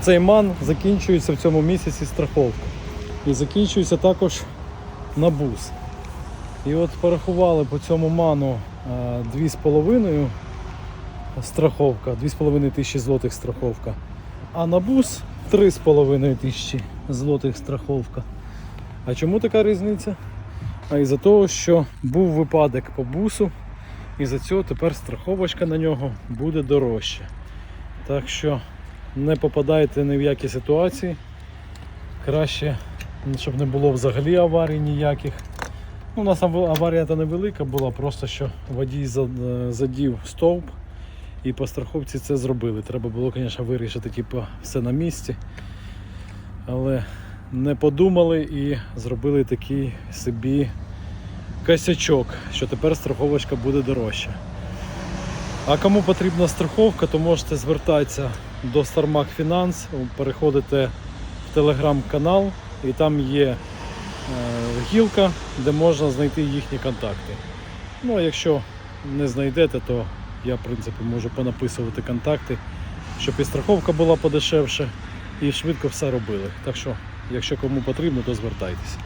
Цей ман закінчується в цьому місяці страховка. І закінчується також на бус. І от порахували по цьому ману е, 2,5 страховка, 2,5 тисячі злотих страховка. А на бус 3,5 тисячі злотих страховка. А чому така різниця? А із-за того, що був випадок по бусу, і за цього тепер страховочка на нього буде дорожча. Так що не попадайте ні в які ситуації. Краще, щоб не було взагалі аварій ніяких. Ну, у нас аварія та невелика була, просто що водій е, задів стовп і по страховці це зробили. Треба було, звісно, вирішити типу, все на місці. Але не подумали і зробили такий собі косячок, що тепер страховочка буде дорожча. А кому потрібна страховка, то можете звертатися до StarMac Finance, переходите в телеграм-канал і там є е, гілка, де можна знайти їхні контакти. Ну а якщо не знайдете, то я в принципі можу понаписувати контакти, щоб і страховка була подешевше, і швидко все робили. Так що, якщо кому потрібно, то звертайтеся.